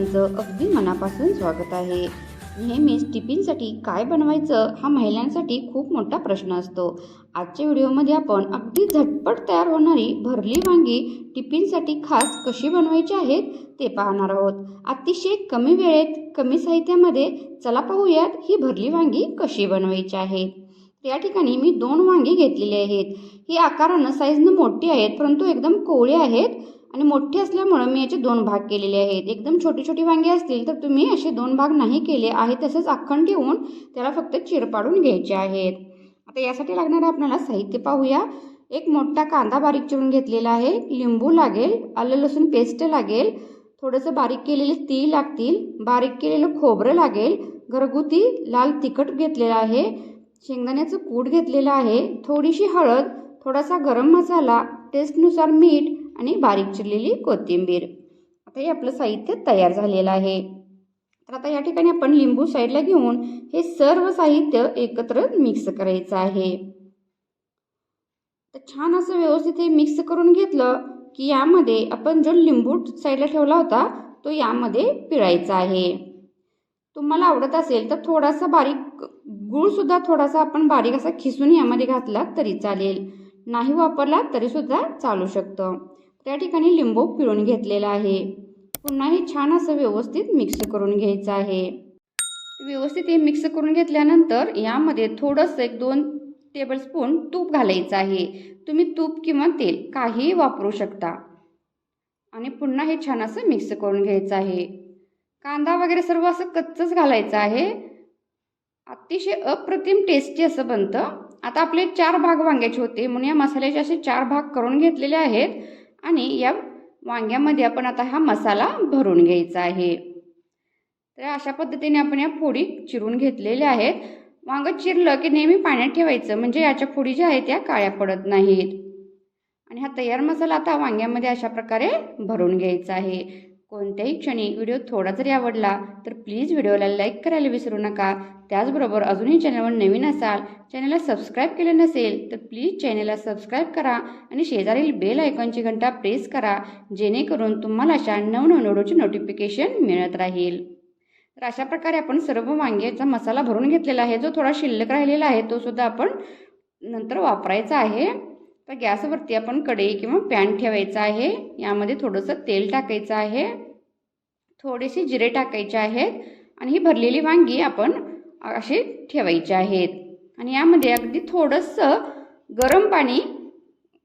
सर्वांचं अगदी मनापासून स्वागत आहे. नेहमीच टिफिनसाठी काय बनवायचं हा महिलांसाठी खूप मोठा प्रश्न असतो. आजच्या व्हिडिओमध्ये आपण अगदी झटपट तयार होणारी भरली वांगी टिफिनसाठी खास कशी बनवायची आहेत ते पाहणार आहोत. अतिशय कमी वेळेत कमी साहित्यामध्ये चला पाहूयात ही भरली वांगी कशी बनवायची आहेत या ठिकाणी मी दोन वांगी घेतलेली आहेत. ही आकारानं साईजनं मोठी आहेत परंतु एकदम कोवळी आहेत. आणि मोठी असल्यामुळं मी याचे दोन भाग केलेले आहेत. एकदम छोटी छोटी वांगी असतील तर तुम्ही असे दोन भाग नाही केले आहे तसंच अखंड ठेवून त्याला फक्त चिरपाडून घ्यायचे आहेत. आता यासाठी लागणारं आपल्याला साहित्य पाहूया. एक मोठा कांदा बारीक चिरून घेतलेला आहे. लिंबू लागेल आलं लसूण पेस्ट लागेल थोडंसं बारीक केलेले तीळ लागतील बारीक केलेलं खोबरं लागेल घरगुती लाल तिखट घेतलेलं आहे शेंगदाण्याचं कूट घेतलेलं आहे थोडीशी हळद थोडासा गरम मसाला टेस्टनुसार मीठ आणि बारीक चिरलेली कोथिंबीर. आता हे आपलं साहित्य तयार झालेलं आहे. तर आता या ठिकाणी आपण लिंबू साईडला घेऊन हे सर्व साहित्य एकत्र मिक्स करायचं आहे. तर छान असं व्यवस्थित हे मिक्स करून घेतलं की यामध्ये आपण जो लिंबू साईडला ठेवला होता तो यामध्ये पिळायचा आहे. तुम्हाला आवडत असेल तर थोडासा बारीक गुळसुद्धा थोडासा आपण बारीक असा खिसून यामध्ये घातला तरी चालेल. नाही वापरला तरीसुद्धा चालू शकतं. त्या ठिकाणी लिंबू पिळून घेतलेला आहे. पुन्हा हे छान असं व्यवस्थित मिक्स करून घ्यायचं आहे. व्यवस्थित हे मिक्स करून घेतल्यानंतर यामध्ये थोडंसं एक दोन टेबलस्पून तूप घालायचं आहे. तुम्ही तूप किंवा तेल काहीही वापरू शकता. आणि पुन्हा हे छान असं मिक्स करून घ्यायचं आहे. कांदा वगैरे सर्व असं कच्चंच घालायचं आहे. अतिशय अप्रतिम टेस्टी असं बनतं. आता आपले चार भाग वांग्याचे होते. म्हणून या मसाल्याचे असे चार भाग करून घेतलेले आहेत. आणि या वांग्यामध्ये आपण आता हा मसाला भरून घ्यायचा आहे. तर अशा पद्धतीने आपण या फोडी चिरून घेतलेल्या आहेत. वांगं चिरलं की नेहमी पाण्यात ठेवायचं म्हणजे याच्या फोडी ज्या आहेत त्या काळ्या पडत नाहीत. आणि हा तयार मसाला आता वांग्यामध्ये अशा प्रकारे भरून घ्यायचा आहे. कोणत्याही क्षणी व्हिडिओ थोडा जरी आवडला तर प्लीज व्हिडिओला लाईक करायला विसरू नका. त्याचबरोबर अजूनही चॅनलवर नवीन असाल चॅनलला सबस्क्राईब केलं नसेल तर प्लीज चॅनलला सबस्क्राईब करा आणि शेजारील बेल आयकॉनची घंटा प्रेस करा जेणेकरून तुम्हाला अशा नवनवीन व्हिडिओची नोटिफिकेशन मिळत राहील. तर अशा प्रकारे आपण सर्व वांग्याचा मसाला भरून घेतलेला आहे जो थोडा शिल्लक राहिलेला आहे तो सुद्धा आपण नंतर वापरायचा आहे. तर गॅसवरती आपण कढई किंवा पॅन ठेवायचा आहे. यामध्ये थोडंसं तेल टाकायचं आहे. थोडेसे जिरे टाकायचे आहेत. आणि ही भरलेली वांगी आपण अशी ठेवायची आहेत. आणि यामध्ये अगदी थोडंसं गरम पाणी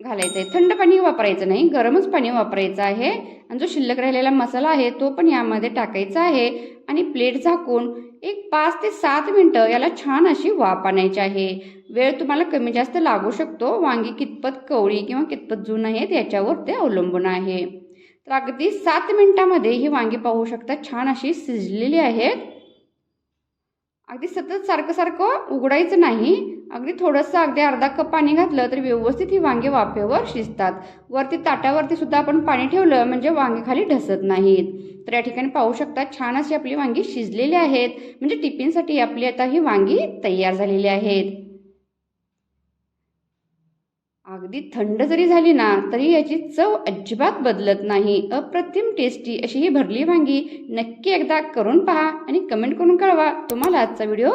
घालायचं आहे थंड पाणी वापरायचं नाही गरमच पाणी वापरायचं आहे. आणि जो शिल्लक राहिलेला मसाला आहे तो पण यामध्ये टाकायचा आहे. आणि प्लेट झाकून एक पाच ते सात मिनटं याला छान अशी वाफ आणायची आहे. वेळ तुम्हाला कमी जास्त लागू शकतो. वांगी कितपत कवळी किंवा कितपत जून आहेत याच्यावर ते अवलंबून आहे. तर अगदी सात मिनटामध्ये ही वांगी पाहू शकता छान अशी शिजलेली आहेत. अगदी सतत सारखं सारखं उघडायचं नाही. अगदी थोडंसं अगदी अर्धा कप पाणी घातलं तर व्यवस्थित ही वांगे वाफेवर शिजतात. वरती ताटावरती सुद्धा आपण पाणी ठेवलं म्हणजे वांगे खाली ढसत नाहीत. तर या ठिकाणी पाहू शकता छान अशी आपली वांगी शिजलेली आहेत. म्हणजे टिफिनसाठी आपली आता ही वांगी तयार झालेली आहेत. अगदी थंड जरी झाली ना तरी याची चव अजिबात बदलत नाही. अप्रतिम टेस्टी अशी ही भरली वांगी नक्की एकदा करून पहा आणि कमेंट करून कळवा. तुम्हाला आजचा व्हिडिओ